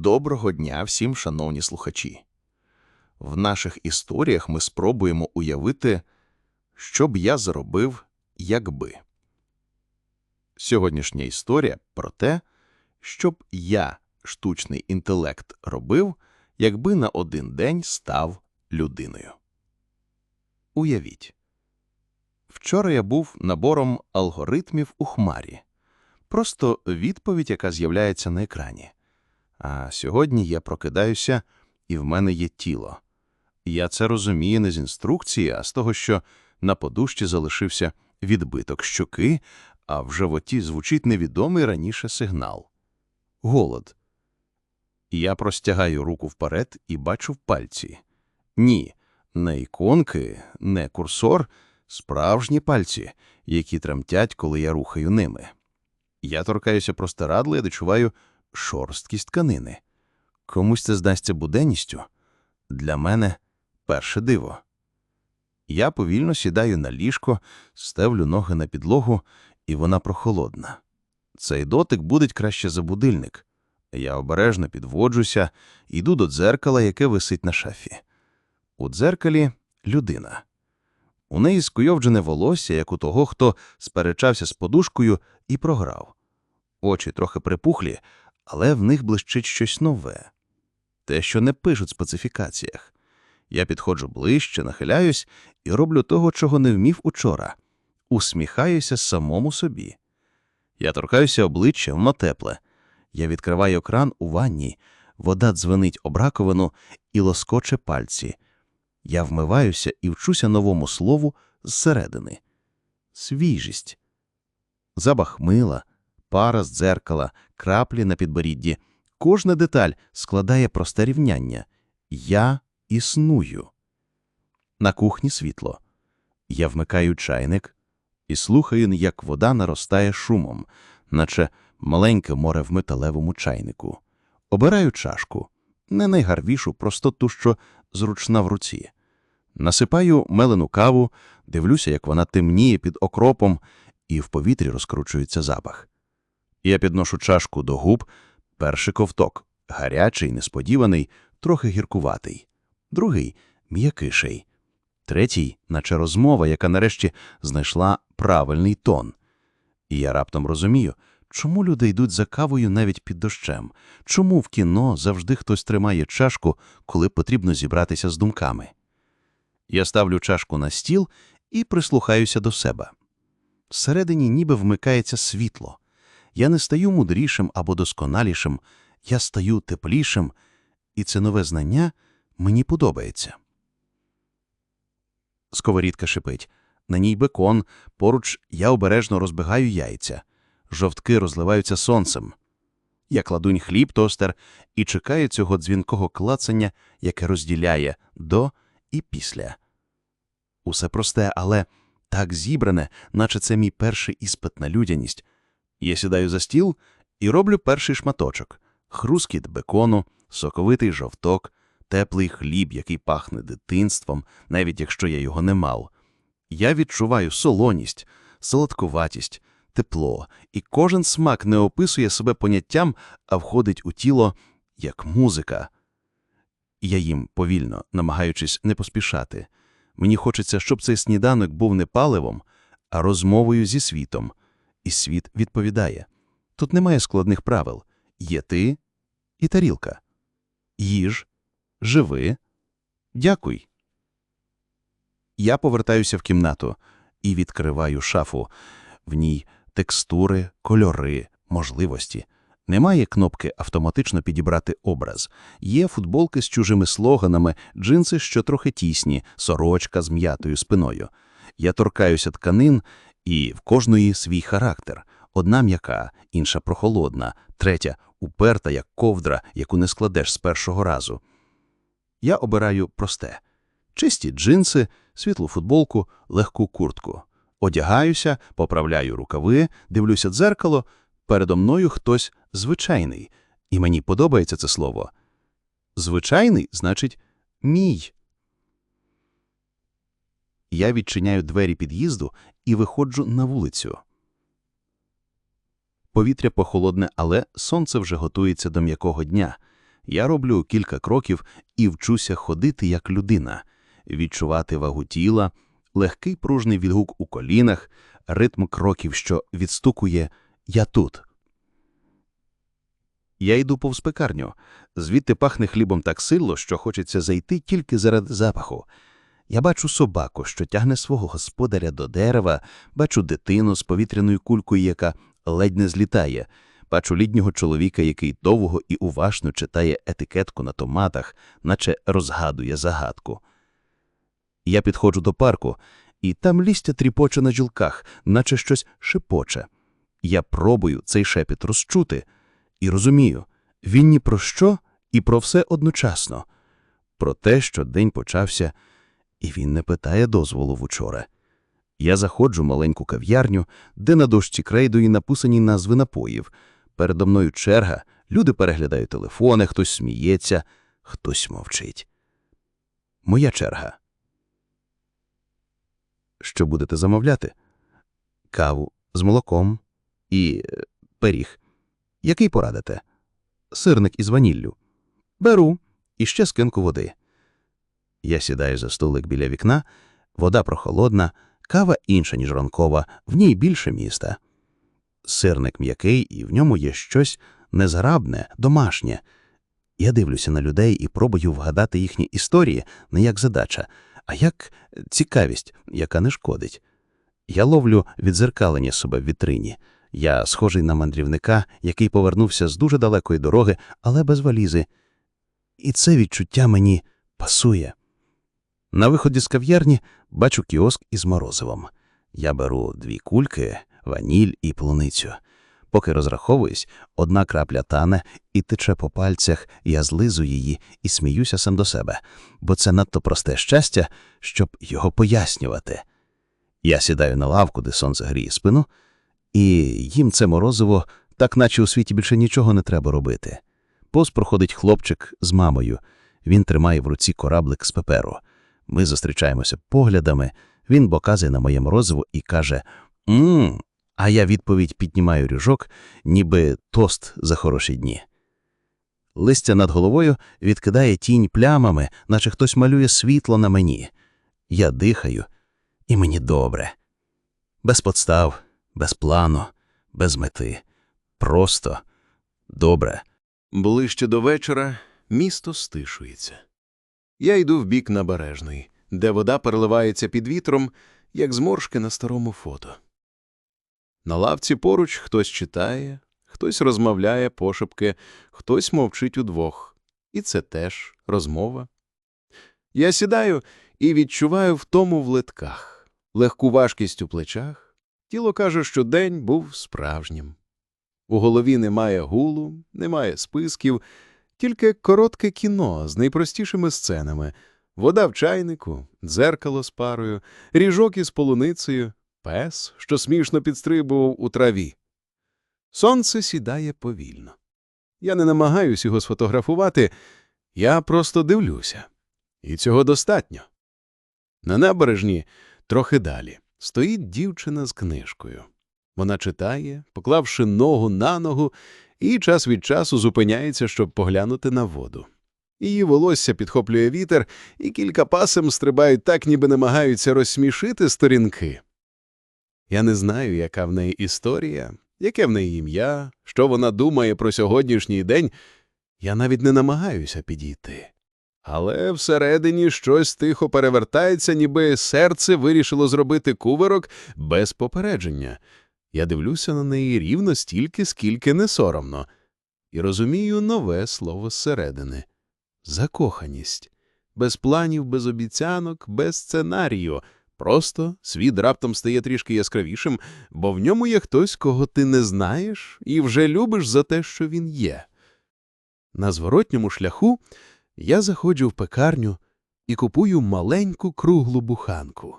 Доброго дня всім, шановні слухачі. В наших історіях ми спробуємо уявити, що б я зробив, якби. Сьогоднішня історія про те, що б я, штучний інтелект, робив, якби на один день став людиною. Уявіть. Вчора я був набором алгоритмів у хмарі. Просто відповідь, яка з'являється на екрані. А сьогодні я прокидаюся, і в мене є тіло. Я це розумію не з інструкції, а з того, що на подушці залишився відбиток щоки, а в животі звучить невідомий раніше сигнал — голод. Я простягаю руку вперед і бачу пальці. Ні, не іконки, не курсор, справжні пальці, які тремтять, коли я рухаю ними. Я торкаюся простирадла і дочуваю шорсткість тканини. Комусь це здасться буденністю. Для мене перше диво. Я повільно сідаю на ліжко, стевлю ноги на підлогу, і вона прохолодна. Цей дотик будить краще за будильник. Я обережно підводжуся, йду до дзеркала, яке висить на шафі. У дзеркалі людина. У неї скуйовджене волосся, як у того, хто сперечався з подушкою і програв. Очі трохи припухлі, але в них блищить щось нове. Те, що не пишуть в специфікаціях. Я підходжу ближче, нахиляюсь і роблю того, чого не вмів учора. Усміхаюся самому собі. Я торкаюся обличчя, воно тепле. Я відкриваю кран у ванні, вода дзвенить об раковину і лоскоче пальці. Я вмиваюся і вчуся новому слову зсередини. Свіжість. Запах мила, пара з дзеркала, краплі на підборідді. Кожна деталь складає просте рівняння. Я існую. На кухні світло. Я вмикаю чайник і слухаю, як вода наростає шумом, наче маленьке море в металевому чайнику. Обираю чашку, не найгарвішу, просто ту, що зручна в руці. Насипаю мелену каву, дивлюся, як вона темніє під окропом, і в повітрі розкручується запах. Я підношу чашку до губ, перший ковток, гарячий, несподіваний, трохи гіркуватий, другий м'якиший, третій, наче розмова, яка нарешті знайшла правильний тон. І я раптом розумію, чому люди йдуть за кавою навіть під дощем, чому в кіно завжди хтось тримає чашку, коли потрібно зібратися з думками. Я ставлю чашку на стіл і прислухаюся до себе. Всередині ніби вмикається світло. Я не стаю мудрішим або досконалішим, я стаю теплішим, і це нове знання мені подобається. Сковорідка шипить. На ній бекон, поруч я обережно розбигаю яйця. Жовтки розливаються сонцем. Я кладунь хліб тостер і чекаю цього дзвінкого клацання, яке розділяє до і після. Усе просте, але так зібране, наче це мій перший іспит на людяність. Я сідаю за стіл і роблю перший шматочок хрускіт бекону, соковитий жовток, теплий хліб, який пахне дитинством, навіть якщо я його не мав. Я відчуваю солоність, солодкуватість, тепло, і кожен смак не описує себе поняттям, а входить у тіло як музика. Я їм повільно, намагаючись не поспішати. Мені хочеться, щоб цей сніданок був не паливом, а розмовою зі світом. І світ відповідає тут немає складних правил є ти і тарілка. Їж, живи, дякуй. Я повертаюся в кімнату і відкриваю шафу. В ній текстури, кольори, можливості. Немає кнопки автоматично підібрати образ. Є футболки з чужими слоганами, джинси, що трохи тісні, сорочка з м'ятою спиною. Я торкаюся тканин, і в кожної свій характер. Одна м'яка, інша прохолодна, третя уперта, як ковдра, яку не складеш з першого разу. Я обираю просте чисті джинси, світлу футболку, легку куртку. Одягаюся, поправляю рукави, дивлюся дзеркало. Передо мною хтось звичайний, і мені подобається це слово. Звичайний значить мій. Я відчиняю двері під'їзду і виходжу на вулицю. Повітря похолодне, але сонце вже готується до м'якого дня. Я роблю кілька кроків і вчуся ходити як людина, відчувати вагу тіла, легкий пружний відгук у колінах, ритм кроків, що відстукує «я тут». Я йду повз пекарню. Звідти пахне хлібом так сильно, що хочеться зайти тільки заради запаху. Я бачу собаку, що тягне свого господаря до дерева, бачу дитину з повітряною кулькою, яка ледь не злітає, бачу літнього чоловіка, який довго і уважно читає етикетку на томатах, наче розгадує загадку. Я підходжу до парку, і там лістя тріпоче на жілках, наче щось шепоче. Я пробую цей шепіт розчути і розумію, він ні про що і про все одночасно. Про те, що день почався, і він не питає дозволу вчора. Я заходжу в маленьку кав'ярню, де на дошці крейдої написані назви напоїв. Передо мною черга, люди переглядають телефони, хтось сміється, хтось мовчить. Моя черга. Що будете замовляти? Каву з молоком і е, пиріг. Який порадите? Сирник із ваніллю. Беру і ще скинку води. Я сідаю за столик біля вікна, вода прохолодна, кава інша, ніж ранкова, в ній більше міста. Сирник м'який, і в ньому є щось незграбне, домашнє. Я дивлюся на людей і пробую вгадати їхні історії не як задача, а як цікавість, яка не шкодить. Я ловлю відзеркалення себе в вітрині. Я схожий на мандрівника, який повернувся з дуже далекої дороги, але без валізи. І це відчуття мені пасує. На виході з кав'ярні бачу кіоск із морозивом. Я беру дві кульки, ваніль і полуницю. Поки розраховуюсь, одна крапля тане і тече по пальцях, я злизу її і сміюся сам до себе, бо це надто просте щастя, щоб його пояснювати. Я сідаю на лавку, де сонце гріє спину, і їм це морозиво, так наче у світі більше нічого не треба робити. Повз проходить хлопчик з мамою. Він тримає в руці кораблик з паперу. Ми зустрічаємося поглядами, він показує на моє морозиво і каже «Ммм», а я відповідь піднімаю рюжок, ніби тост за хороші дні. Листя над головою відкидає тінь плямами, наче хтось малює світло на мені. Я дихаю, і мені добре. Без подстав, без плану, без мети. Просто добре. Ближче до вечора місто стишується. Я йду в бік набережної, де вода переливається під вітром, як зморшки на старому фото. На лавці поруч хтось читає, хтось розмовляє пошепки, хтось мовчить удвох. І це теж розмова. Я сідаю і відчуваю втому в литках, легку важкість у плечах. Тіло каже, що день був справжнім. У голові немає гулу, немає списків, тільки коротке кіно з найпростішими сценами вода в чайнику, дзеркало з парою, ріжок із полуницею, пес, що смішно підстрибував у траві. Сонце сідає повільно. Я не намагаюсь його сфотографувати, я просто дивлюся. І цього достатньо. На набережні, трохи далі, стоїть дівчина з книжкою. Вона читає, поклавши ногу на ногу, і час від часу зупиняється, щоб поглянути на воду. Її волосся підхоплює вітер, і кілька пасем стрибають так, ніби намагаються розсмішити сторінки. Я не знаю, яка в неї історія, яке в неї ім'я, що вона думає про сьогоднішній день. Я навіть не намагаюся підійти. Але всередині щось тихо перевертається, ніби серце вирішило зробити кувирок без попередження. Я дивлюся на неї рівно стільки, скільки не соромно, і розумію нове слово зсередини закоханість. Без планів, без обіцянок, без сценарію. Просто світ раптом стає трішки яскравішим, бо в ньому є хтось, кого ти не знаєш, і вже любиш за те, що він є. На зворотньому шляху я заходжу в пекарню і купую маленьку круглу буханку.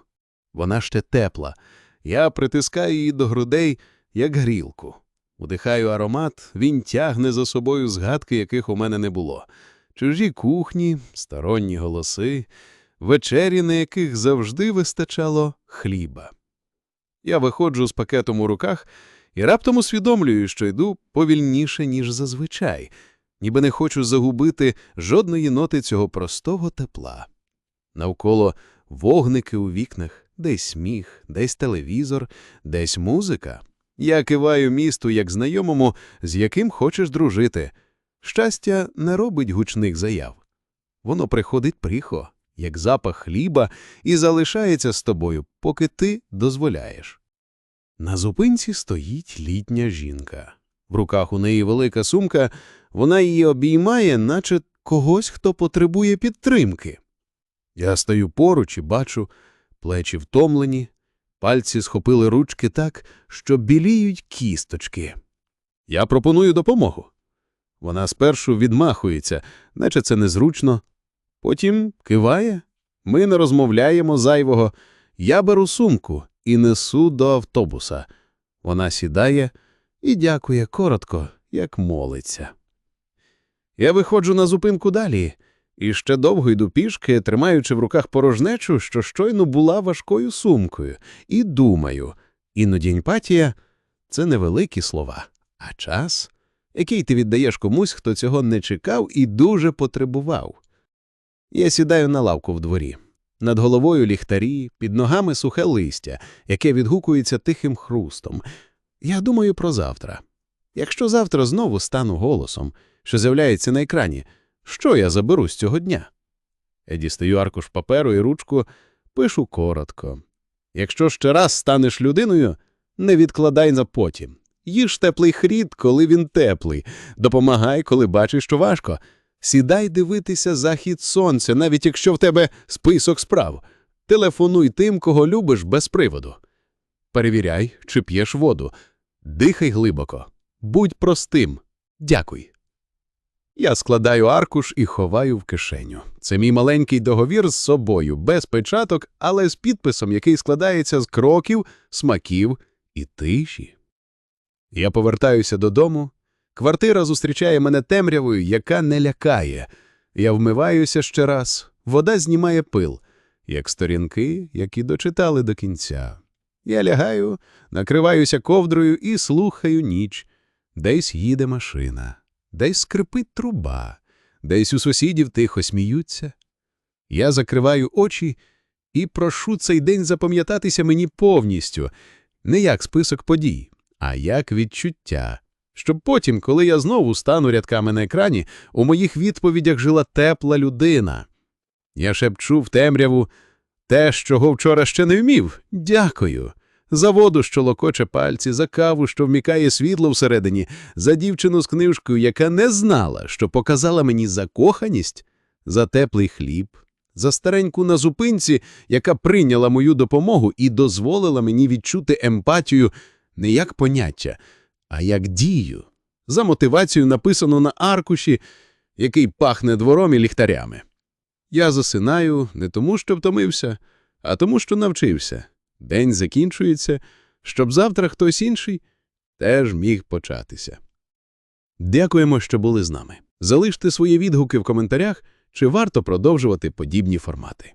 Вона ще тепла. Я притискаю її до грудей, як грілку. Удихаю аромат, він тягне за собою згадки, яких у мене не було. Чужі кухні, сторонні голоси, вечері, на яких завжди вистачало хліба. Я виходжу з пакетом у руках і раптом усвідомлюю, що йду повільніше, ніж зазвичай. ніби не хочу загубити жодної ноти цього простого тепла. Навколо вогники у вікнах, десь сміх, десь телевізор, десь музика. Я киваю місту як знайомому, з яким хочеш дружити. Щастя не робить гучних заяв. Воно приходить прихо, як запах хліба, і залишається з тобою, поки ти дозволяєш. На зупинці стоїть літня жінка. В руках у неї велика сумка, вона її обіймає, наче когось, хто потребує підтримки. Я стою поруч і бачу, плечі втомлені, пальці схопили ручки так, що біліють кісточки. Я пропоную допомогу. Вона спершу відмахується, наче це незручно. Потім киває. Ми не розмовляємо зайвого. Я беру сумку і несу до автобуса. Вона сідає і дякує коротко, як молиться. Я виходжу на зупинку далі і ще довго йду пішки, тримаючи в руках порожнечу, що щойно була важкою сумкою, і думаю, іноді емпатія – це невеликі слова, а час, який ти віддаєш комусь, хто цього не чекав і дуже потребував. Я сідаю на лавку в дворі. Над головою ліхтарі, під ногами сухе листя, яке відгукується тихим хрустом. Я думаю про завтра. Якщо завтра знову стану голосом, що з'являється на екрані, що я заберу з цього дня? Я дістаю аркуш паперу і ручку, пишу коротко. Якщо ще раз станеш людиною, не відкладай на потім. Їж теплий хрід, коли він теплий, допомагай, коли бачиш, що важко. Сідай дивитися захід сонця, навіть якщо в тебе список справ. Телефонуй тим, кого любиш без приводу. Перевіряй, чи п'єш воду. Дихай глибоко. Будь простим. Дякуй. Я складаю аркуш і ховаю в кишеню. Це мій маленький договір з собою, без печаток, але з підписом, який складається з кроків, смаків і тиші. Я повертаюся додому. Квартира зустрічає мене темрявою, яка не лякає. Я вмиваюся ще раз, вода знімає пил, як сторінки, які дочитали до кінця. Я лягаю, накриваюся ковдрою і слухаю ніч. Десь їде машина, десь скрипить труба, десь у сусідів тихо сміються. Я закриваю очі і прошу цей день запам'ятатися мені повністю, не як список подій, а як відчуття. Щоб потім, коли я знову стану рядками на екрані, у моїх відповідях жила тепла людина. Я шепчу в темряву те, чого вчора ще не вмів. Дякую. За воду, що локоче пальці, за каву, що вмікає світло всередині, за дівчину з книжкою, яка не знала, що показала мені закоханість, за теплий хліб, за стареньку на зупинці, яка прийняла мою допомогу і дозволила мені відчути емпатію не як поняття, а як дію, за мотивацію, написану на аркуші, який пахне двором і ліхтарями. Я засинаю не тому, що втомився, а тому, що навчився. День закінчується, щоб завтра хтось інший теж міг початися. Дякуємо, що були з нами. Залиште свої відгуки в коментарях, чи варто продовжувати подібні формати.